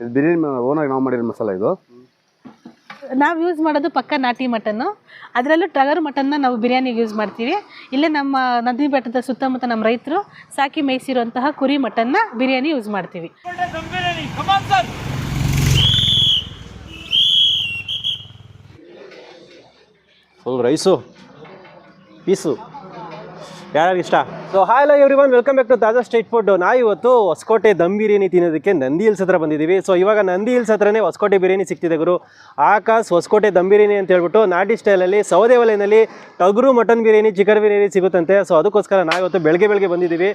ಇದು ಬಿರಿಯಾನಿ ಓನಾಗಿ ನಾವು ಮಾಡಿರೋ ಮಸಾಲ ಇದು. ನಾವು ಯೂಸ್ ಮಾಡೋದು ಪಕ್ಕ ನಾಟಿ ಮಟನ್ನು. ಅದರಲ್ಲೂ ಟಗರ್ ಮಟನ್ನ ನಾವು ಬಿರಿಯಾನಿಗೆ ಯೂಸ್ ಮಾಡ್ತೀವಿ. ಇಲ್ಲೇ ನಮ್ಮ ನಂದಿ ಬೆಟ್ಟದ ಸುತ್ತಮುತ್ತ ನಮ್ಮ ರೈತರು ಸಾಕಿ ಮೇಯಿಸಿರುವಂತಹ ಕುರಿ ಮಟನ್ನ ಬಿರಿಯಾನಿ ಯೂಸ್ ಮಾಡ್ತೀವಿ. Full rice piece. ಯಾರ್ಯಾರು ಇಷ್ಟ? ಸೊ ಹಾಯ್ ಲೈ everyone welcome back to Taaza street food ನಾವು ಇವತ್ತು ಹೊಸಕೋಟೆ ದಮ್ ಬಿರಿಯಾನಿ ತಿನ್ನೋದಕ್ಕೆ ನಂದಿ ಹಿಲ್ಸ್ ಹತ್ರ ಬಂದಿದ್ದೀವಿ. ಸೊ ಇವಾಗ ನಂದಿ ಹಿಲ್ಸ್ ಹತ್ರನೇ ಹೊಸಕೋಟೆ ಬಿರಿಯಾನಿ ಸಿಕ್ತಿದೆ ಗುರು. ಆಕಾಶ್ ಹೊಸಕೋಟೆ ದಮ್ ಬಿರಿಯಾನಿ ಅಂತ ಹೇಳ್ಬಿಟ್ಟು ನಾಟಿ ಸ್ಟೈಲಲ್ಲಿ ಸೌದೆ ಒಲೆಯಲ್ಲಿ ಟಗರು ಮಟನ್ ಬಿರಿಯಾನಿ, ಚಿಕನ್ ಬಿರಿಯಾನಿ ಸಿಗುತ್ತಂತೆ. ಸೊ ಅದಕ್ಕೋಸ್ಕರ ನಾವು ಇವತ್ತು ಬೆಳಗ್ಗೆ ಬೆಳಗ್ಗೆ ಬಂದಿದ್ದೀವಿ.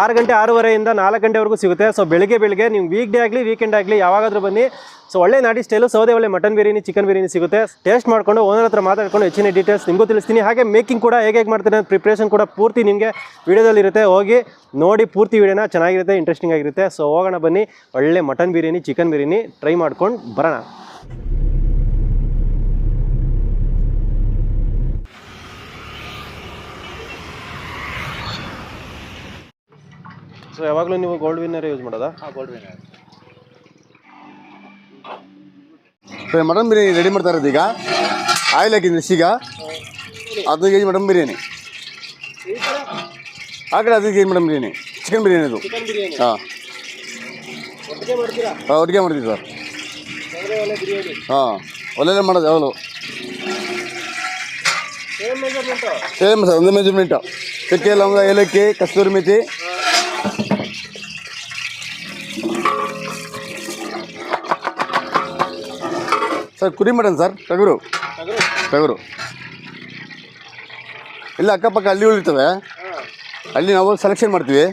ಆರು ಗಂಟೆ ಆರೂವರೆಯಿಂದ ನಾಲ್ಕು ಗಂಟೆವರೆಗೂ ಸಿಗುತ್ತೆ. ಸೊ ಬೆಳಗ್ಗೆ ಬೆಳಗ್ಗೆ ನೀವು ವೀಕ್ ಡೇ ಆಗಲಿ ವೀಕೆಂಡ್ ಆಗಲಿ ಯಾವಾಗಾದರೂ ಬನ್ನಿ. ಸೊ ಒಳ್ಳೆ ನಾಡಿ ಸ್ಟೈಲು ಸೌದೆ ಒಳ್ಳೆ ಮಟನ್ ಬಿರಿಯಾನಿ, ಚಿಕನ್ ಬಿರಿಯಾನಿ ಸಿಗುತ್ತೆ. ಟೇಸ್ಟ್ ಮಾಡ್ಕೊಂಡು ಓನರ್ ಹತ್ರ ಮಾತಾಡ್ಕೊಂಡು ಹೆಚ್ಚಿನ ಡೀಟೇಲ್ಸ್ ನಿಮಗೂ ತಿಳಿಸ್ತೀನಿ. ಹಾಗೆ ಮೇಕಿಂಗ್ ಕೂಡ ಹೇಗೆ ಹೇಗೆ ಮಾಡ್ತಾರೆ ಪ್ರಿಪ್ರೇಷನ್ ಕೂಡ ಪೂರ್ತಿ ನಿಮಗೆ ವಿಡಿಯೋದಲ್ಲಿ ಇರುತ್ತೆ ಹೋಗಿ ನೋಡಿ ಪೂರ್ತಿ ವಿಡಿಯೋನ ಚೆನ್ನಾಗಿರುತ್ತೆ ಇಂಟ್ರೆಸ್ಟಿಂಗ್ ಆಗಿರುತ್ತೆ. ಸೊ ಹೋಗೋಣ ಬನ್ನಿ ಒಳ್ಳೆ mutton biryani chicken biryani try ಮಾಡ್ಕೊಂಡು ಬರೋಣ. ಸೊ ಯಾವಾಗಲೂ ನೀವು ಗೋಲ್ಡ್ ವಿನ್ನರ್ ಯೂಸ್ ಮಾಡೋದಾ? Gold Winner mutton biryani ready ಮಾಡ್ತಾ ಇರೋದು ಈಗ. ಆಯಿಲ್ ಹಾಕಿದ್ದೀನಿ ಸಿಗ ಹದಿನೈದು ಕೆ ಜಿ ಮಟನ್ ಬಿರಿಯಾನಿ. ಆ ಕಡೆ ಏನು ಮೇಡಮ್ ಬಿರಿಯಾನಿ? ಚಿಕನ್ ಬಿರಿಯಾನಿ ಅದು. ಚಿಕನ್ ಬಿರಿಯಾನಿ. ಹಾಂ. ಮಾಡ್ತೀರಾ? ಹಾಂ ಒಟ್ಟಿಗೆ ಮಾಡ್ತೀವಿ ಸರ್. ಸೌದೆ ಒಲೆ ಬಿರಿಯಾನಿ. ಹಾಂ ಒಳ್ಳೆಲ್ಲ ಮಾಡೋದು ಯಾವಾಗಲೂ. ಸೇಮ್ ಮೆಜರ್ಮೆಂಟು ಸೇಮ್ ಸರ್ ಒಂದು ಮೆಜರ್ಮೆಂಟು ಚಕ್ಕೆ ಲವಂಗ ಏಲಕ್ಕಿ ಕಸ್ತೂರಿ ಮೆಥಿ. ಸರ್ ಕುರಿ ಮಟನ್ ಸರ್ ಟಗರು. ಟಗರು? ಇಲ್ಲ ಅಕ್ಕಪಕ್ಕ ಹಳ್ಳಿಗಳು ಇರ್ತವೆ. ಅಲ್ಲಿ ನಾವು ಸೆಲೆಕ್ಷನ್ ಮಾಡ್ತೀವಿ.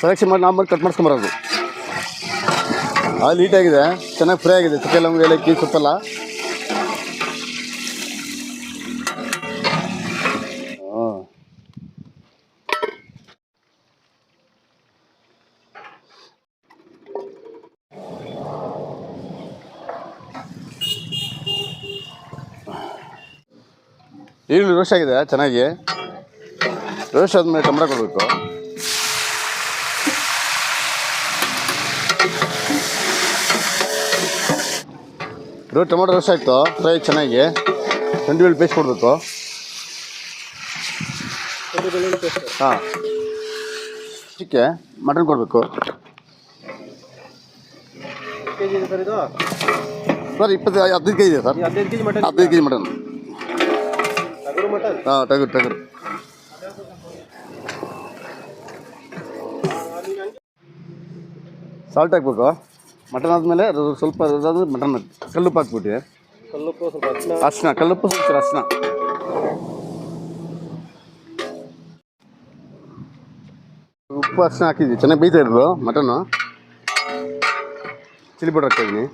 ಸೆಲೆಕ್ಷನ್ ಮಾಡಿ ನಾವು ಕಟ್ ಮಾಡಿಸ್ಕೊಂಬರೋದು. ಅಲ್ಲಿ ನೀಟಾಗಿದೆ ಚೆನ್ನಾಗಿ ಫ್ರೈ ಆಗಿದೆ. ಚಕ್ಕೆ ಲವಂಗ ಏಲಕ್ಕಿ ಸುತ್ತಲ್ಲ ಈರುಳ್ಳಿ ರೋಸ್ಟ್ ಆಗಿದೆ, ಚೆನ್ನಾಗಿ. ರೋಸ್ಟ್ ಆದಮೇಲೆ ಟೊಮೊಟೊ ಕೊಡಬೇಕು. ರೋ ಟೊಮೊಟೊ ರೋಸ್ಟ್ ಆಯಿತು. ಫ್ರೈ ಚೆನ್ನಾಗಿ. ಶುಂಠಿ ಬೆಳ್ಳಿ ಪೇಸ್ಟ್ ಕೊಡಬೇಕು. ಹಾಂ. ಚಿಕ್ಕೆ ಮಟನ್ ಕೊಡಬೇಕು. ಸರ್ ಇಪ್ಪತ್ತು ಹದಿನೈದು ಕೆ ಜಿ ಇದೆ ಸರ್. ಹದಿನೈದು ಕೆ ಜಿ ಮಟನ್ ಹದಿನೈದು ಕೆ ಜಿ ಮಟನ್? ಹಾಂ ಟಗರು ಟಗರು. ಸಾಲ್ಟ್ ಹಾಕ್ಬೇಕು? ಮಟನ್ ಆದಮೇಲೆ ಅದು ಸ್ವಲ್ಪ ಅದಾದ್ಮೇಲೆ ಮಟನ್ ಕಲ್ಲುಪ್ಪು ಹಾಕ್ಬಿಟ್ಟು ಕಲ್ಲುಪ್ಪು ಸ್ವಲ್ಪ ಅರಿಶಿನ. ಅರ್ಶಿನ ಕಲ್ಲುಪ್ಪು ಸ್ವಲ್ಪ ಅರ್ಶಿನ. ಉಪ್ಪು ಅರ್ಶಿನ ಹಾಕಿದ್ವಿ. ಚೆನ್ನಾಗಿ ಬೇಯ್ತಾ ಇರೋದು ಮಟನ್ನು ಚಿಲ್ಲಿ ಪೌಡರ್ ಹಾಕ್ತಾಯಿದ್ದೀನಿ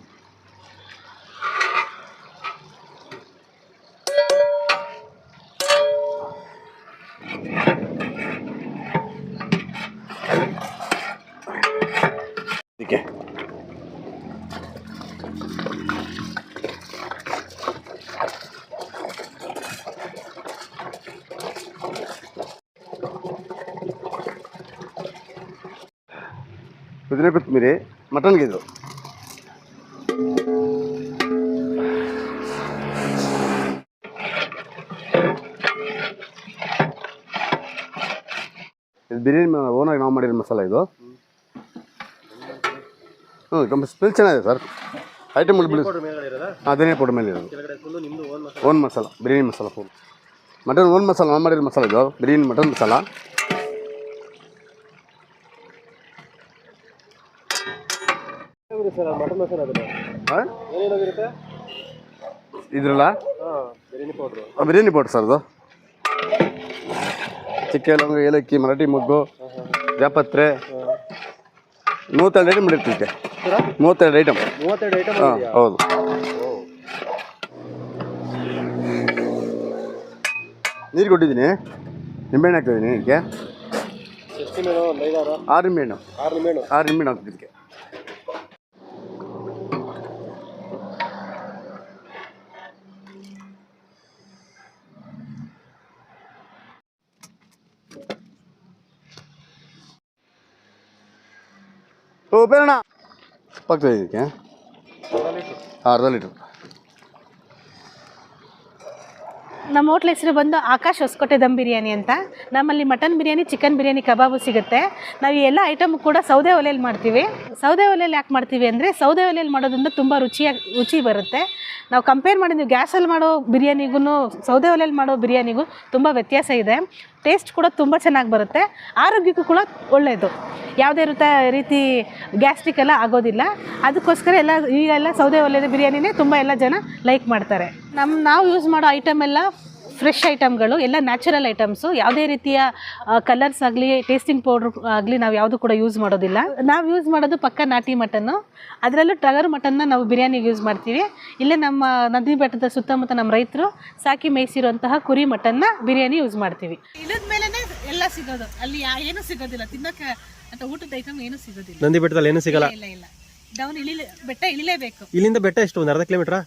ಇದಕ್ಕೆ ಪುದೀನ ಕೊತ್ತಂಬರಿ ಮಟನ್ಗೆ ಇದು ಇದು ಬಿರಿಯಾನಿ ಓನಾಗಿ ನಾವು ಮಾಡಿರೋ ಮಸಾಲ ಇದು ಹ್ಞೂ ತುಂಬ ಸ್ಮೆಲ್ ಚೆನ್ನಾಗಿದೆ ಸರ್. ಐಟಮ್ ಬಿಡಿ ಹಾಂ ಧನಿಯಾ ಪೌಡರ್ ಮೇಲೆ ಇರೋದು. Own masala. Biryani masala full mutton own ಮಸಾಲ ನಾವು ಮಾಡಿರೋ ಮಸಾಲ ಇದು. ಬಿರಿಯಾನಿ ಮಟನ್ ಮಸಾಲ. ಇದ್ರಲ್ಲ? ಹಾಂ ಬಿರಿಯಾನಿ ಪೌಡ್ರು. ಆ, ಬಿರಿಯಾನಿ ಪೌಡ್ರ್ ಸರ್ ಅದು. ಚಿಕ್ಕ ಲವಂಗ ಏಲಕ್ಕಿ ಮರಾಠಿ ಮೊಗ್ಗು ಜಾಪತ್ರೆ. ಮೂವತ್ತೆರಡು ಮಾಡಿರ್ತೀವಿ ಮೂವತ್ತೆರಡು ಐಟಮ್ ಮೂವತ್ತೆರಡು ಐಟಮ್ ಹಾಂ ಹೌದು. ನೀರು ಕೊಟ್ಟಿದ್ದೀನಿ. ನಿಂಬೆಹಣ್ಣು ಹಾಕ್ತಿದ್ದೀನಿ ಇದಕ್ಕೆ. ಆರು ನಿಂಬೆಹಣ್ಣು. ಆರು ನಿಂಬೆಹಣ್ಣು? ಆರು ನಿಂಬೆಹಣ್ಣು ಹಾಕ್ತೀನಿ ಇದಕ್ಕೆ. ಓ ಬೇರಣ್ಣ ಹಾಕ್ತಾ ಇದಕ್ಕೆ? ಅರ್ಧ ಲೀಟ್ರ್. ನಮ್ಮ ಹೋಟ್ಲ್ ಹೆಸರು ಬಂದು ಆಕಾಶ್ ಹೊಸಕೋಟೆ ದಮ್ ಬಿರಿಯಾನಿ ಅಂತ. ನಮ್ಮಲ್ಲಿ mutton biryani, chicken biryani, kebab ಸಿಗುತ್ತೆ. ನಾವು ಎಲ್ಲ ಐಟಮ್ ಕೂಡ ಸೌದೆ ಒಲೆಯಲ್ಲಿ ಮಾಡ್ತೀವಿ. ಸೌದೆ ಒಲೆಯಲ್ಲಿ ಯಾಕೆ ಮಾಡ್ತೀವಿ ಅಂದರೆ ಸೌದೆ ಒಲೆಯಲ್ಲಿ ಮಾಡೋದ್ರಿಂದ ತುಂಬ ರುಚಿಯಾಗಿ ರುಚಿ ಬರುತ್ತೆ. ನಾವು ಕಂಪೇರ್ ಮಾಡಿದ್ವಿ ಗ್ಯಾಸಲ್ಲಿ ಮಾಡೋ ಬಿರಿಯಾನಿಗೂ ಸೌದೆ ಒಲೆಯಲ್ಲಿ ಮಾಡೋ ಬಿರಿಯಾನಿಗೂ ತುಂಬ ವ್ಯತ್ಯಾಸ ಇದೆ. ಟೇಸ್ಟ್ ಕೂಡ ತುಂಬ ಚೆನ್ನಾಗಿ ಬರುತ್ತೆ. ಆರೋಗ್ಯಕ್ಕೂ ಕೂಡ ಒಳ್ಳೆಯದು ಯಾವುದೇ ರೀತ ರೀತಿ ಗ್ಯಾಸ್ಟ್ರಿಕ್ ಎಲ್ಲ ಆಗೋದಿಲ್ಲ. ಅದಕ್ಕೋಸ್ಕರ ಎಲ್ಲ ಈಗೆಲ್ಲ ಸೌದೆ ಒಲೆಯ ಬಿರಿಯಾನಿನೇ ತುಂಬ ಎಲ್ಲ ಜನ ಲೈಕ್ ಮಾಡ್ತಾರೆ. ನಮ್ಮ ನಾವು ಯೂಸ್ ಮಾಡೋ ಐಟಮ್ ಎಲ್ಲ ಫ್ರೆಶ್ ಐಟಮ್ಗಳು ಎಲ್ಲ ನ್ಯಾಚುರಲ್ ಐಟಮ್ಸು ಯಾವುದೇ ರೀತಿಯ ಕಲರ್ಸ್ ಆಗಲಿ ಟೇಸ್ಟಿಂಗ್ ಪೌಡ್ರ್ ಆಗಲಿ ನಾವು ಯಾವುದು ಕೂಡ ಯೂಸ್ ಮಾಡೋದಿಲ್ಲ. ನಾವು ಯೂಸ್ ಮಾಡೋದು ಪಕ್ಕ ನಾಟಿ ಮಟನ್ನು. ಅದರಲ್ಲೂ ಟಗರ್ ಮಟನ್ನ ನಾವು ಬಿರಿಯಾನಿಗೆ ಯೂಸ್ ಮಾಡ್ತೀವಿ. ಇಲ್ಲೇ ನಮ್ಮ ನದಿ ಬೆಟ್ಟದ ಸುತ್ತಮುತ್ತ ನಮ್ಮ ರೈತರು ಸಾಕಿ ಮೇಯಿಸಿರುವಂತಹ ಕುರಿ ಮಟನ್ನ ಬಿರಿಯಾನಿ ಯೂಸ್ ಮಾಡ್ತೀವಿ. ಇಲ್ಲದ ಮೇಲೆ ಎಲ್ಲ ಸಿಗೋದು. ಅಲ್ಲಿ ಏನು ಸಿಗೋದಿಲ್ಲ. ತಿನ್ನೋಕೆ ಅಂತ ಊಟದ ಐಟಮ್ ಏನು ಸಿಗೋದಿಲ್ಲ. ನಂದಿ ಬೆಟ್ಟದಲ್ಲಿ ಏನು ಸಿಗಲ್ಲ? ಇಲ್ಲ ಇಲ್ಲ ಡೌನ್ ಇಳಿಲೇ ಬೆಟ್ಟ ಇಳಿಲೇಬೇಕು. ಇಲ್ಲಿಂದ ಬೆಟ್ಟ ಎಷ್ಟು? ಒಂದು ಅರ್ಧ ಕಿಲೋಮೀಟ್ರಾ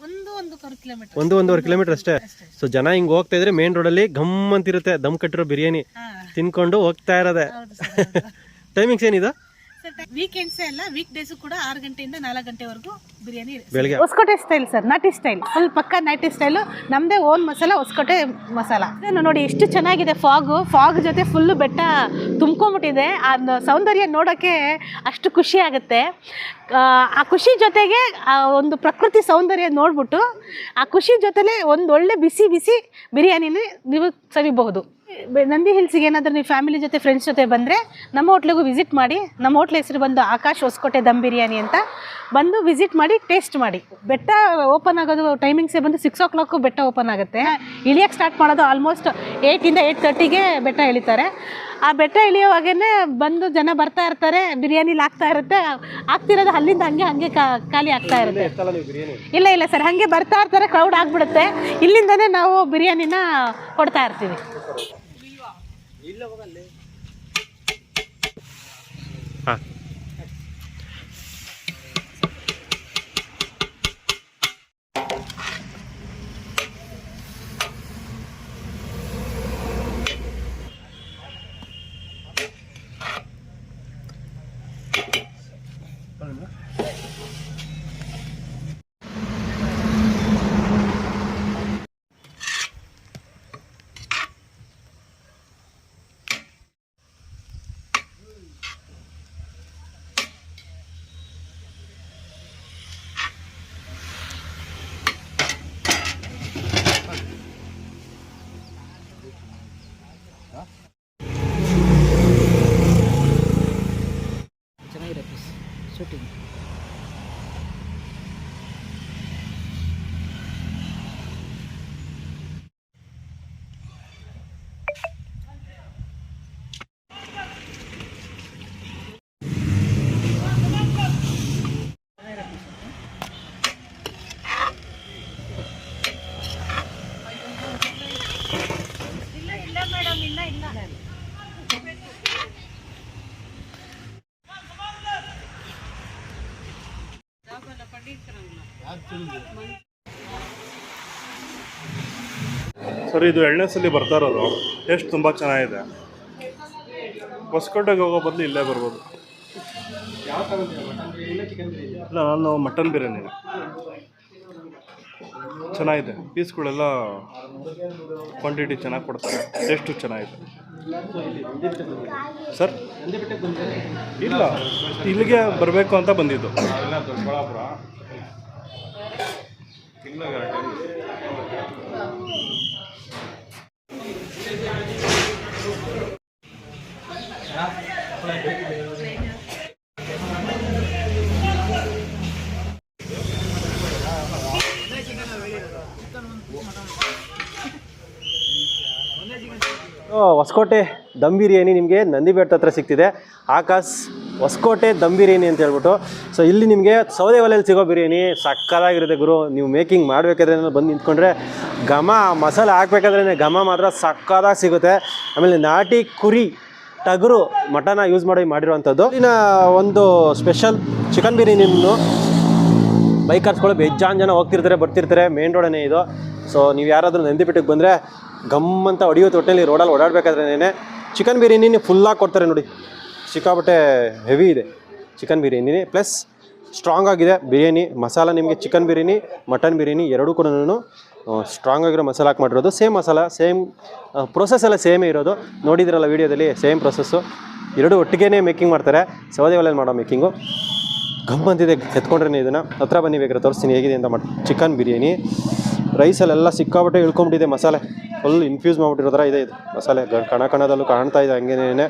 ಒಂದು ಒಂದು ಕಿಲೋಮೀಟರ್ ಒಂದು ಒಂದೂವರೆ ಕಿಲೋಮೀಟರ್ ಅಷ್ಟೇ. ಸೊ ಜನ ಹಿಂಗ್ ಹೋಗ್ತಾ ಇದ್ರೆ ಮೇನ್ ರೋಡಲ್ಲಿ ಗಮ್ ಅಂತಿರುತ್ತೆ ದಮ್ ಕಟ್ಟಿರೋ ಬಿರಿಯಾನಿ. ತಿನ್ಕೊಂಡು ಹೋಗ್ತಾ ಇರೋದೆ. ಟೈಮಿಂಗ್ಸ್ ಏನಿದೆ? ವೀಕೆಂಡ್ಸ್ ಅಲ್ಲ ವೀಕ್ ಡೇಸ್ ಕೂಡ ಆರು ಗಂಟೆಯಿಂದ ನಾಲ್ಕು ಗಂಟೆವರೆಗೂ ಬಿರಿಯಾನಿ ಬೆಳಗ್ಗೆ. ಹೊಸಕೋಟೆ ಸ್ಟೈಲ್ ಸರ್ ನಾಟಿ ಸ್ಟೈಲ್ ಫುಲ್ ಪಕ್ಕ ನಾಟಿ ಸ್ಟೈಲ್ ನಮ್ಮದೇ ಓನ್ ಮಸಾಲ ಹೊಸಕೋಟೆ ಮಸಾಲ. ಇದನ್ನು ನೋಡಿ ಎಷ್ಟು ಚೆನ್ನಾಗಿದೆ ಫಾಗು ಫಾಗ್ ಜೊತೆ ಫುಲ್ ಬೆಟ್ಟ ತುಂಬ್ಕೊಂಬಿಟ್ಟಿದೆ ಆ ಸೌಂದರ್ಯ ನೋಡೋಕ್ಕೆ ಅಷ್ಟು ಖುಷಿ ಆಗುತ್ತೆ. ಆ, ಖುಷಿ ಜೊತೆಗೆ ಆ ಒಂದು ಪ್ರಕೃತಿ ಸೌಂದರ್ಯ ನೋಡ್ಬಿಟ್ಟು ಆ ಖುಷಿ ಜೊತೆಲೆ ಒಂದು ಒಳ್ಳೆ ಬಿಸಿ ಬಿಸಿ ಬಿರಿಯಾನಿನ ನೀವು ಸವಿಬಹುದು. ನಂದಿ ಹಿಲ್ಸಿಗೆ ಏನಾದರೂ ನೀವು ಫ್ಯಾಮಿಲಿ ಜೊತೆ ಫ್ರೆಂಡ್ಸ್ ಜೊತೆ ಬಂದರೆ ನಮ್ಮ ಹೋಟ್ಲಿಗೂ ವಿಸಿಟ್ ಮಾಡಿ, ನಮ್ಮ ಹೋಟ್ಲ್ ಹೆಸರು ಬಂದು ಆಕಾಶ್ ಹೊಸಕೋಟೆ ದಮ್ ಬಿರಿಯಾನಿ ಅಂತ ಬಂದು ವಿಸಿಟ್ ಮಾಡಿ ಟೇಸ್ಟ್ ಮಾಡಿ. ಬೆಟ್ಟ ಓಪನ್ ಆಗೋದು ಟೈಮಿಂಗ್ಸೇ ಬಂದು ಸಿಕ್ಸ್ ಓ ಕ್ಲಾಕು ಬೆಟ್ಟ ಓಪನ್ ಆಗುತ್ತೆ. ಇಳಿಯೋಕ್ಕೆ ಸ್ಟಾರ್ಟ್ ಮಾಡೋದು ಆಲ್ಮೋಸ್ಟ್ ಏಯ್ಟಿಂದ ಏಯ್ಟ್ ತರ್ಟಿಗೆ ಬೆಟ್ಟ ಇಳಿತಾರೆ ಆ ಬೆಟ್ಟ ಇಳಿಯೋವಾಗೇ ಬಂದು ಜನ ಬರ್ತಾ ಇರ್ತಾರೆ, ಬಿರಿಯಾನಿಲಿ ಆಗ್ತಾ ಇರುತ್ತೆ. ಆಗ್ತಿರೋದು ಅಲ್ಲಿಂದ ಹಂಗೆ ಹಂಗೆ ಖಾಲಿ ಆಗ್ತಾ ಇರುತ್ತೆ. ಇಲ್ಲ ಇಲ್ಲ ಸರ್, ಹಾಗೆ ಬರ್ತಾ ಇರ್ತಾರೆ ಕ್ರೌಡ್ ಆಗಿಬಿಡುತ್ತೆ. ಇಲ್ಲಿಂದನೇ ನಾವು ಬಿರಿಯಾನಿನ ಕೊಡ್ತಾ ಇರ್ತೀವಿ ಹಾಂ ಸರ್, ಇದು ಎಣ್ಣೆ ಸಲ ಬರ್ತಾ ಇರೋದು. ಟೇಸ್ಟ್ ತುಂಬ ಚೆನ್ನಾಗಿದೆ. ಹೊಸಕೋಟೆಗೆ ಹೋಗೋ ಬದಲು ಇಲ್ಲೇ ಬರ್ಬೋದು. ಇಲ್ಲ, ನಾನು ಮಟನ್ ಬಿರಿಯಾನಿ. ಚೆನ್ನಾಗಿದೆ. ಪೀಸ್ಗಳೆಲ್ಲ ಕ್ವಾಂಟಿಟಿ ಚೆನ್ನಾಗಿ ಕೊಡ್ತಾರೆ. ಟೇಸ್ಟು ಚೆನ್ನಾಗಿದೆ. ಸರ್? ಇಲ್ಲ. ಇಲ್ಲಿಗೆ ಬರಬೇಕು ಅಂತ ಬಂದಿದ್ದು. ಹೊಸಕೋಟೆ ದಮ್ ಬಿರಿಯಾನಿ ನಿಮಗೆ ನಂದಿ ಬೆಟ್ಟ ಹತ್ರ ಸಿಗ್ತಿದೆ. ಆಕಾಶ್, ಹೊಸಕೋಟೆ ದಮ್ ಬಿರಿಯಾನಿ ಅಂತ ಹೇಳ್ಬಿಟ್ಟು. ಸೊ ಇಲ್ಲಿ ನಿಮಗೆ ಸೌದೆ ಒಲೆಯಲ್ಲಿ ಸಿಗೋ ಬಿರಿಯಾನಿ ಸಕ್ಕತ್ತಾಗಿರುತ್ತೆ ಗುರು. ನೀವು ಮೇಕಿಂಗ್ ಮಾಡಬೇಕಾದ್ರೆ ಬಂದು ನಿಂತ್ಕೊಂಡ್ರೆ ಘಮ, ಮಸಾಲೆ ಹಾಕ್ಬೇಕಾದ್ರೆ ಘಮ ಮಾತ್ರ ಸಕ್ಕತ್ತಾಗಿ ಸಿಗುತ್ತೆ. ಆಮೇಲೆ ನಾಟಿ ಕುರಿ, ಟಗರು, ಮಟನ ಯೂಸ್ ಮಾಡಿ ಮಾಡಿರುವಂಥದ್ದು. ಇನ್ನು ಒಂದು ಸ್ಪೆಷಲ್ ಚಿಕನ್ ಬಿರಿಯಾನಿಯನ್ನು ಬೈಕರ್ಸ್ಗಳು ಬೇಜಾನ್ ಜನ ಹೋಗ್ತಿರ್ತಾರೆ, ಬರ್ತಿರ್ತಾರೆ. ಮೇನ್ ರೋಡನೇ ಇದು. ಸೊ ನೀವು ಯಾರಾದರೂ ನಂದಿಬೇಟಕ್ಕೆ ಬಂದರೆ ಗಮ್ ಅಂತ ಹೊಡಿಯೋ ತೊಟ್ಟೆಲಿ ರೋಡಲ್ಲಿ ಓಡಾಡಬೇಕಾದ್ರೇನೆ ಚಿಕನ್ ಬಿರಿಯಾನಿನೇ ಫುಲ್ಲಾಗಿ ಕೊಡ್ತಾರೆ ನೋಡಿ. ಸಿಕ್ಕಾಪಟ್ಟೆ ಹೆವಿ ಇದೆ ಚಿಕನ್ ಬಿರಿಯಾನಿ ಪ್ಲಸ್ ಸ್ಟ್ರಾಂಗ್ ಆಗಿದೆ ಬಿರಿಯಾನಿ, ಮಸಾಲ ನಿಮಗೆ ಚಿಕನ್ ಬಿರಿಯಾನಿ, ಮಟನ್ ಬಿರಿಯಾನಿ ಎರಡೂ ಕೂಡ ಸ್ಟ್ರಾಂಗ್ ಆಗಿರೋ ಮಸಾಲ ಹಾಕಿ ಮಾಡಿರೋದು. ಸೇಮ್ ಮಸಾಲ ಸೇಮ್ ಪ್ರೊಸೆಸ್ ಎಲ್ಲ ಸೇಮೇ ಇರೋದು. ನೋಡಿದ್ರಲ್ಲ ವೀಡಿಯೋದಲ್ಲಿ ಸೇಮ್ ಪ್ರೊಸೆಸ್ಸು ಎರಡು ಒಟ್ಟಿಗೆ ಮೇಕಿಂಗ್ ಮಾಡ್ತಾರೆ. ಸೌದೆ ಒಲೆಯಲ್ಲಿ ಮಾಡೋ ಮೇಕಿಂಗು ಗಮ್ ಅಂತಿದೆ ಎತ್ಕೊಂಡ್ರೆ ಇದನ್ನು. ಹತ್ರ ಬನ್ನಿ ಬೇಕಾದ್ರೆ ತೋರಿಸ್ತೀನಿ, ಹೇಗಿದೆ ಅಂತ ಮಾಡಿ ಚಿಕನ್ ಬಿರಿಯಾನಿ. ರೈಸಲ್ಲೆಲ್ಲ ಸಿಕ್ಕಾಪಟ್ಟೆ ಇಳ್ಕೊಂಬಿಟ್ಟಿದೆ ಮಸಾಲೆ. ಫುಲ್ ಇನ್ಫ್ಯೂಸ್ ಮಾಡಿಬಿಟ್ಟಿರೋ ಥರ ಇದೆ ಇದು. ಮಸಾಲೆ ಕಣ ಕಣದಲ್ಲೂ ಕಾಣ್ತಾ ಇದೆ, ಹಂಗೇನೇ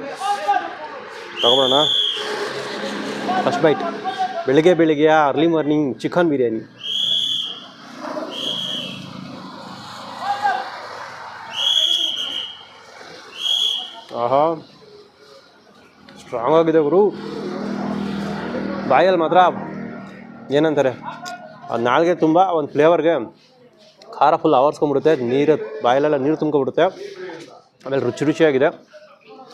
ತಗೊಬೋಣ ಫಸ್ಟ್ ಬೈಟ್ ಬೆಳಿಗ್ಗೆ ಬೆಳಿಗ್ಗೆ ಅರ್ಲಿ ಮಾರ್ನಿಂಗ್ ಚಿಕನ್ ಬಿರಿಯಾನಿ ಆಹಾ. ಸ್ಟ್ರಾಂಗ್ ಆಗಿದೆ ಗುರು. ಬಾಯಲ್ಲಿ ಮಾತ್ರ ಏನಂತಾರೆ? ಆ ನಾಲ್ಗೆ ತುಂಬ ಒಂದು ಫ್ಲೇವರ್ಗೆ ಖಾರ ಫುಲ್ ಆವರ್ಸ್ಕೊಂಡ್ಬಿಡುತ್ತೆ, ನೀರು, ಬಾಯಲೆಲ್ಲ ನೀರು ತುಂಬ್ಕೊಬಿಡುತ್ತೆ ಆಮೇಲೆ ರುಚಿ ರುಚಿಯಾಗಿದೆ.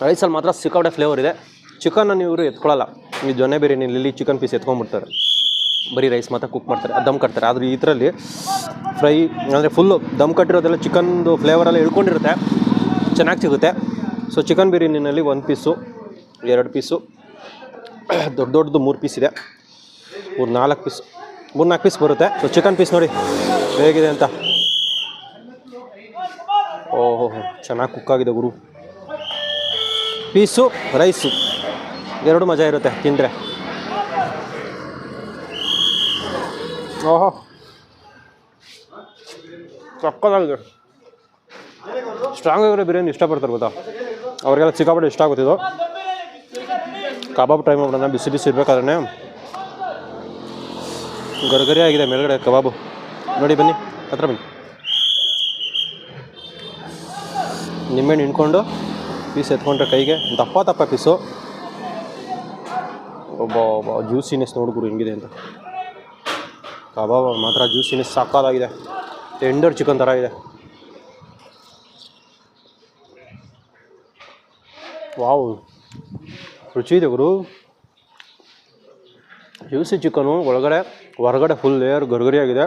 ರೈಸಲ್ಲಿ ಮಾತ್ರ ಸಿಕ್ಕಾಪಟ್ಟೆ ಫ್ಲೇವರ್ ಇದೆ. ಚಿಕನ್ನ ನೀವು ಇವರು ಎತ್ಕೊಳ್ಳಲ್ಲ. ಈ ಜೊನ್ನೆ ಬಿರಿಯಾನಿಲಿ ಚಿಕನ್ ಪೀಸ್ ಎತ್ಕೊಂಡ್ಬಿಡ್ತಾರೆ. ಬರೀ ರೈಸ್ ಮಾತ್ರ ಕುಕ್ ಮಾಡ್ತಾರೆ, ದಮ್ ಕಟ್ತಾರೆ. ಆದರೆ ಇದರಲ್ಲಿ ಫ್ರೈ ಅಂದರೆ ಫುಲ್ಲು ದಮ್ ಕಟ್ಟಿರೋದೆಲ್ಲ ಚಿಕನ್ದು ಫ್ಲೇವರೆಲ್ಲ ಇಳ್ಕೊಂಡಿರುತ್ತೆ. ಚೆನ್ನಾಗಿ ಸಿಗುತ್ತೆ. ಸೊ ಚಿಕನ್ ಬಿರಿಯಾನಿನಲ್ಲಿ ಒಂದು ಪೀಸು ಎರಡು ಪೀಸು ದೊಡ್ಡ ದೊಡ್ಡದು ಮೂರು ಪೀಸ್ ಇದೆ. ಮೂರು ನಾಲ್ಕು ಪೀಸ್ ಮೂರು ನಾಲ್ಕು ಪೀಸ್ ಬರುತ್ತೆ. ಸೊ ಚಿಕನ್ ಪೀಸ್ ನೋಡಿ, ಹೇಗಿದೆ ಅಂತ. ಓಹೋ, ಚೆನ್ನಾಗಿ ಕುಕ್ ಆಗಿದೆ ಗುರು. Piece, rice. ಎರಡು ಮಜಾ ಇರುತ್ತೆ ತಿಂದರೆ. ಓಹೋ. ಸಕ್ಕದಾಗಿದೆ ಸ್ಟ್ರಾಂಗ್ ಆಗಿರೋ ಬಿರಿಯಾನಿ ಇಷ್ಟಪಡ್ತಾರೆ ಗೊತ್ತಾ? ಅವ್ರಿಗೆಲ್ಲ ಸಿಕ್ಕಾಪಟ್ಟೆ ಇಷ್ಟ ಆಗುತ್ತಿದ್ದು ಕಬಾಬ್ ಟ್ರೈ ಮಾಡೋಣ, ಬಿಸಿ ಬಿಸಿ ಇರಬೇಕಾದ್ರೆ ಗರ್ಗರಿ ಆಗಿದೆ ಮೇಲ್ಗಡೆ ಕಬಾಬು. ನೋಡಿ ಬನ್ನಿ, ಹತ್ರ ಬನ್ನಿ. ನಿಂಬೆಹಣ್ಣು ಹಿಂಡ್ಕೊಂಡು ಪೀಸ್ ಎತ್ಕೊಂಡ್ರೆ ಕೈಗೆ. ದಪ್ಪ ದಪ್ಪ ಪೀಸು. ಒಬ್ಬ ಒಬ್ಬ ಜ್ಯೂಸಿನೆಸ್ ನೋಡ್ಗುರು ಹೆಂಗಿದೆ ಅಂತ. ಕಬಾಬ್ ಮಾತ್ರ ಜ್ಯೂಸಿನೆಸ್ ಸಾಕಾಗಿದೆ ಟೆಂಡರ್ ಚಿಕನ್ ಥರ ಇದೆ. ವಾವ್. ರುಚಿ ಇದೆ ಗುರು. ಜ್ಯೂಸಿ ಚಿಕನು ಒಳಗಡೆ, ಹೊರಗಡೆ ಫುಲ್ ಲೇಯರ್ ಗರ್ಗರಿಯಾಗಿದೆ.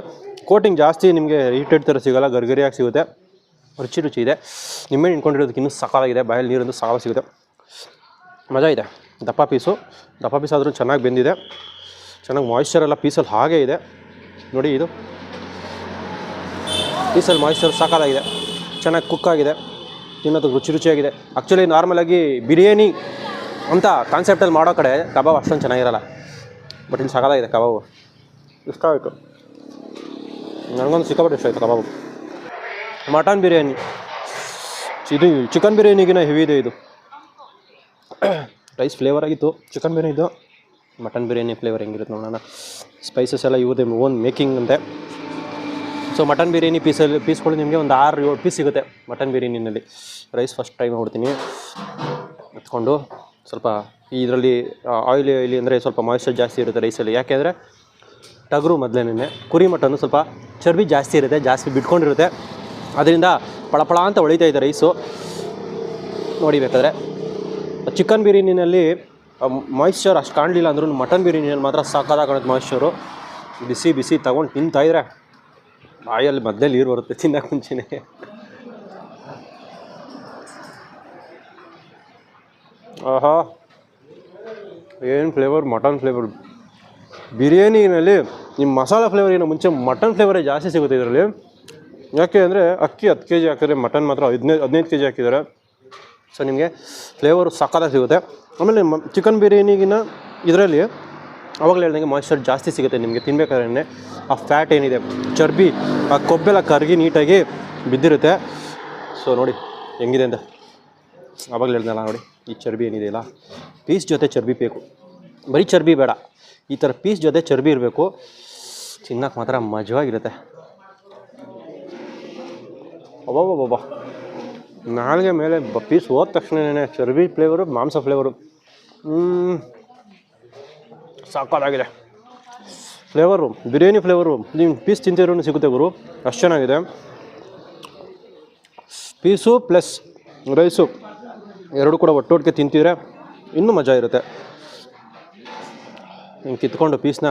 ಕೋಟಿಂಗ್ ಜಾಸ್ತಿ ನಿಮಗೆ ಹೀಟೆಡ್ ಥರ ಸಿಗೋಲ್ಲ, ಗರ್ಗರಿಯಾಗಿ ಸಿಗುತ್ತೆ. ರುಚಿ ರುಚಿ ಇದೆ. ನಿಮ್ಮೆ ಇಟ್ಕೊಂಡಿರೋದಕ್ಕೆ ಇನ್ನೂ ಸಕಾಲಾಗಿದೆ ಬಾಯಲ್ಲಿ ನೀರಂದು ಸಾಲ ಸಿಗುತ್ತೆ. ಮಜಾ ಇದೆ. ದಪ್ಪ ಪೀಸು. ದಪ್ಪ ಪೀಸ್ ಆದರೂ ಚೆನ್ನಾಗಿ ಬೆಂದಿದೆ. ಚೆನ್ನಾಗಿ ಮಾಯ್ಶ್ಚರ್ ಎಲ್ಲ ಪೀಸಲ್ಲಿ ಹಾಗೇ ಇದೆ. ನೋಡಿ ಇದು. ಪೀಸಲ್ಲಿ ಮಾಯ್ಶ್ಚರ್ ಸಾಕಾಗಿದೆ ಚೆನ್ನಾಗಿ ಕುಕ್ ಆಗಿದೆ. ತಿನ್ನೋದಕ್ಕೆ ರುಚಿ ರುಚಿಯಾಗಿದೆ. ಆ್ಯಕ್ಚುಲಿ ನಾರ್ಮಲಾಗಿ ಬಿರಿಯಾನಿ ಅಂತ ಕಾನ್ಸೆಪ್ಟಲ್ಲಿ ಮಾಡೋ ಕಡೆ ಕಬಾಬ್ ಅಷ್ಟೊಂದು ಚೆನ್ನಾಗಿರಲ್ಲ. ಬಟ್ ಇಲ್ಲಿ ಸಕಾಲಾಗಿದೆ ಕಬಾಬು. ಇಷ್ಟ ಆಯಿತು. ನನಗೊಂದು ಸಿಕ್ಕಾಪಟ್ಟೆ ಇಷ್ಟ ಆಯಿತು ಕಬಾಬು. ಮಟನ್ ಬಿರಿಯಾನಿ. ಇದು ಚಿಕನ್ ಬಿರಿಯಾನಿಗಿನ ಹೆವಿ ಇದೆ. ಇದು ರೈಸ್ ಫ್ಲೇವರ್ ಆಗಿತ್ತು. ಚಿಕನ್ ಬಿರಿಯಾನಿ ಇದು. ಮಟನ್ ಬಿರಿಯಾನಿ ಫ್ಲೇವರ್ ಹೆಂಗಿರುತ್ತೆ ನೋಡೋಣ. ಸ್ಪೈಸಸ್ ಎಲ್ಲ ಇವುದೇ ಓನ್ ಮೇಕಿಂಗ್ ಅಂತೆ. ಸೊ ಮಟನ್ ಬಿರಿಯಾನಿ ಪೀಸಲ್ಲಿ ಪೀಸ್ಗಳು ನಿಮಗೆ ಒಂದು ಆರು ಏಳು ಪೀಸ್ ಸಿಗುತ್ತೆ ಮಟನ್ ಬಿರಿಯಾನಿನಲ್ಲಿ. ರೈಸ್ ಫಸ್ಟ್ ಟೈಮ್ ಮಾಡ್ತೀನಿ. ಎತ್ಕೊಂಡು ಸ್ವಲ್ಪ ಇದರಲ್ಲಿ ಆಯಿಲಿ ಆಯಿಲಿ ಅಂದರೆ ಸ್ವಲ್ಪ ಮಾಯ್ಶ್ಚರ್ ಜಾಸ್ತಿ ಇರುತ್ತೆ ರೈಸಲ್ಲಿ ಯಾಕೆಂದರೆ ಟಗರು ಮೊದಲೇನೆ ಕುರಿ ಮಟನ್ನು ಸ್ವಲ್ಪ ಚರ್ಬಿ ಜಾಸ್ತಿ ಇರುತ್ತೆ, ಜಾಸ್ತಿ ಬಿಟ್ಕೊಂಡಿರುತ್ತೆ. ಅದರಿಂದ ಪಳಪಳ ಅಂತ ಹೊಳಿತಾ ಇದೆ ರೈಸು ನೋಡಿ ಬೇಕಾದ್ರೆ, ಚಿಕನ್ ಬಿರಿಯಾನಿನಲ್ಲಿ ಮಾಯಿಶ್ಚರ್ ಅಷ್ಟು ಕಾಣಲಿಲ್ಲ ಅಂದ್ರೂ ಮಟನ್ ಬಿರಿಯಾನಿಯಲ್ಲಿ ಮಾತ್ರ ಸಾಕಾದಾಗ ಕಾಣುತ್ತೆ ಮಾಯ್ಶ್ಚರು ಬಿಸಿ ಬಿಸಿ ತಗೊಂಡು ತಿಂತಾಯಿದ್ರೆ ಬಾಯಲ್ಲಿ ಮಧ್ಯೆ ನೀರು ಬರುತ್ತೆ ತಿನ್ನಕ್ಕೆ ಮುಂಚೆನೆ. ಆಹಾ, ಏನು ಫ್ಲೇವರ್ ಮಟನ್ ಫ್ಲೇವರ್ ಬಿರಿಯಾನಿನಲ್ಲಿ ನಿಮ್ಮ ಮಸಾಲ ಏನೋ ಮುಂಚೆ ಮಟನ್ ಫ್ಲೇವರೇ ಜಾಸ್ತಿ ಸಿಗುತ್ತೆ ಇದರಲ್ಲಿ. ಯಾಕೆ ಅಂದರೆ ಅಕ್ಕಿ ಹತ್ತು ಕೆ ಜಿ ಹಾಕಿದ್ರೆ ಮಟನ್ ಮಾತ್ರ ಹದಿನೈದು ಹದಿನೈದು ಕೆ ಜಿ ಹಾಕಿದ್ದಾರೆ. ಸೊ ನಿಮಗೆ ಫ್ಲೇವರು ಸಕ್ಕತ್ತಾಗಿ ಸಿಗುತ್ತೆ. ಆಮೇಲೆ ಚಿಕನ್ ಬಿರಿಯಾನಿಗಿನ ಇದರಲ್ಲಿ ಅವಾಗಲೇ ಹೇಳ್ದಂಗೆ ಮಾಯಿಶ್ಚರ್ ಜಾಸ್ತಿ ಸಿಗುತ್ತೆ ನಿಮಗೆ ತಿನ್ಬೇಕಾದ್ರೆ ಆ ಫ್ಯಾಟ್ ಏನಿದೆ, ಚರ್ಬಿ, ಆ ಕೊಬ್ಬೆಲ್ಲ ಕರಗಿ ನೀಟಾಗಿ ಬಿದ್ದಿರುತ್ತೆ. ಸೊ ನೋಡಿ ಹೆಂಗಿದೆ ಅಂತ. ಅವಾಗಲೇ ಹೇಳ್ದಲ್ಲ ನೋಡಿ, ಈ ಚರ್ಬಿ ಏನಿದೆಯಲ್ಲ ಪೀಸ್ ಜೊತೆ ಚರ್ಬಿ ಬೇಕು. ಬರೀ ಚರ್ಬಿ ಬೇಡ. ಈ ಥರ ಪೀಸ್ ಜೊತೆ ಚರ್ಬಿ ಇರಬೇಕು. ತಿನ್ನೋಕೆ ಮಾತ್ರ ಮಜವಾಗಿರುತ್ತೆ. ಅಬ್ಬಬ್ಬಬ್ಬ. ನಾಲ್ಗೆ ಮೇಲೆ ಬ ಪೀಸ್ ಹೋದ ತಕ್ಷಣನೇ ಚರ್ಬಿ ಫ್ಲೇವರು ಮಾಂಸ ಫ್ಲೇವರು ಸಾಕಾಗಿದೆ ಫ್ಲೇವರು ಬಿರಿಯಾನಿ ಫ್ಲೇವರು ನೀವು ಪೀಸ್ ತಿಂತಿರೋ ಸಿಗುತ್ತೆ ಗುರು. ಅಷ್ಟು ಚೆನ್ನಾಗಿದೆ. ಪೀಸು ಪ್ಲಸ್ ರೈಸು ಎರಡು ಕೂಡ ಒಟ್ಟೊಟ್ಟಿಗೆ ತಿಂತಿದ್ರೆ ಇನ್ನೂ ಮಜಾ ಇರುತ್ತೆ. ಹಿಂಗೆ ಕಿತ್ಕೊಂಡು ಪೀಸ್ನ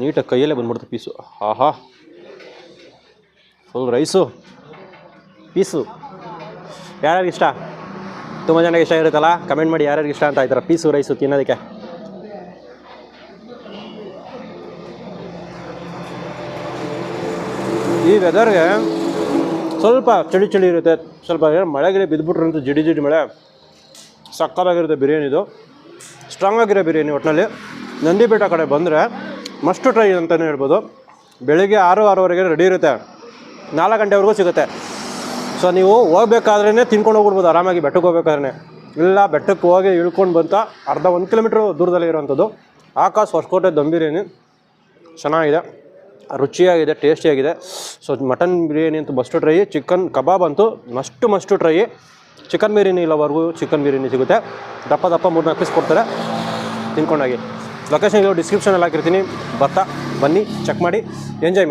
ನೀಟಾಗಿ ಕೈಯಲ್ಲೇ ಬಂದ್ಬಿಡ್ತು ಪೀಸು ಆಹಾ. Full rice piece. ಯಾರ್ಯಾರಿಗೆ ಇಷ್ಟ? ತುಂಬ ಜನಕ್ಕೆ ಇಷ್ಟ ಇರುತ್ತಲ್ಲ? ಕಮೆಂಟ್ ಮಾಡಿ ಯಾರ್ಯಾರಿಗೆ ಇಷ್ಟ ಅಂತ ಆಯ್ತಾರೆ ಪೀಸು, ರೈಸು ತಿನ್ನೋದಕ್ಕೆ. ಈ ವೆದರ್ಗೆ ಸ್ವಲ್ಪ ಚಳಿ ಚಳಿ ಇರುತ್ತೆ. ಸ್ವಲ್ಪ ಮಳೆಗಿಡ ಬಿದ್ದುಬಿಟ್ರಂತೂ ಜಿಡಿ ಜಿಡಿ ಮಳೆ. ಸಕ್ಕತ್ತಾಗಿರುತ್ತೆ ಬಿರಿಯಾನಿ ಇದು. ಸ್ಟ್ರಾಂಗ್ ಆಗಿರೋ ಬಿರಿಯಾನಿ ಒಟ್ಟಿನಲ್ಲಿ ನಂದಿ ಬೆಟ್ಟ ಕಡೆ ಬಂದರೆ ಮಸ್ಟು ಟ್ರೈ ಅಂತಲೇ ಹೇಳ್ಬೋದು. ಬೆಳಿಗ್ಗೆ ಆರು, ಆರೂವರೆಗೆ ರೆಡಿ ಇರುತ್ತೆ. ನಾಲ್ಕು ಗಂಟೆವರೆಗೂ ಸಿಗುತ್ತೆ. ಸೊ ನೀವು ಹೋಗ್ಬೇಕಾದ್ರೇ ತಿನ್ಕೊಂಡು ಹೋಗ್ಬಿಡ್ಬೋದು, ಆರಾಮಾಗಿ ಬೆಟ್ಟಕ್ಕೆ ಹೋಗ್ಬೇಕಾದ್ರೆ ಇಲ್ಲ, ಬೆಟ್ಟಕ್ಕೆ ಹೋಗಿ ಇಳ್ಕೊಂಡು ಬಂತ, ಅರ್ಧ ಒಂದು ಕಿಲೋಮೀಟ್ರ್ ದೂರದಲ್ಲಿ ಇರೋವಂಥದ್ದು. ಆಕಾಶ್ ಹೊಸಕೋಟೆ ದಮ್ ಬಿರಿಯಾನಿ ಚೆನ್ನಾಗಿದೆ, ರುಚಿಯಾಗಿದೆ, ಟೇಸ್ಟಿಯಾಗಿದೆ. ಸೊ ಮಟನ್ ಬಿರಿಯಾನಿ ಅಂತೂ ಮಸ್ಟು ಟ್ರೈ ಚಿಕನ್ ಕಬಾಬ್ ಅಂತೂ must must try chicken biryani ಇಲ್ಲವರೆಗೂ chicken biryani ಸಿಗುತ್ತೆ. ದಪ್ಪ ದಪ್ಪ ಮೂರು ನಾಲ್ಕು ಪೀಸ್ ಕೊಡ್ತಾರೆ. ತಿನ್ಕೊಂಡೋಗಿ. ಲೊಕೇಶನ್ ಡಿಸ್ಕ್ರಿಪ್ಷನಲ್ಲಿ ಹಾಕಿರ್ತೀನಿ. ಬರ್ತಾ, ಬನ್ನಿ ಚೆಕ್ ಮಾಡಿ ಎಂಜಾಯ್ ಮಾಡಿ.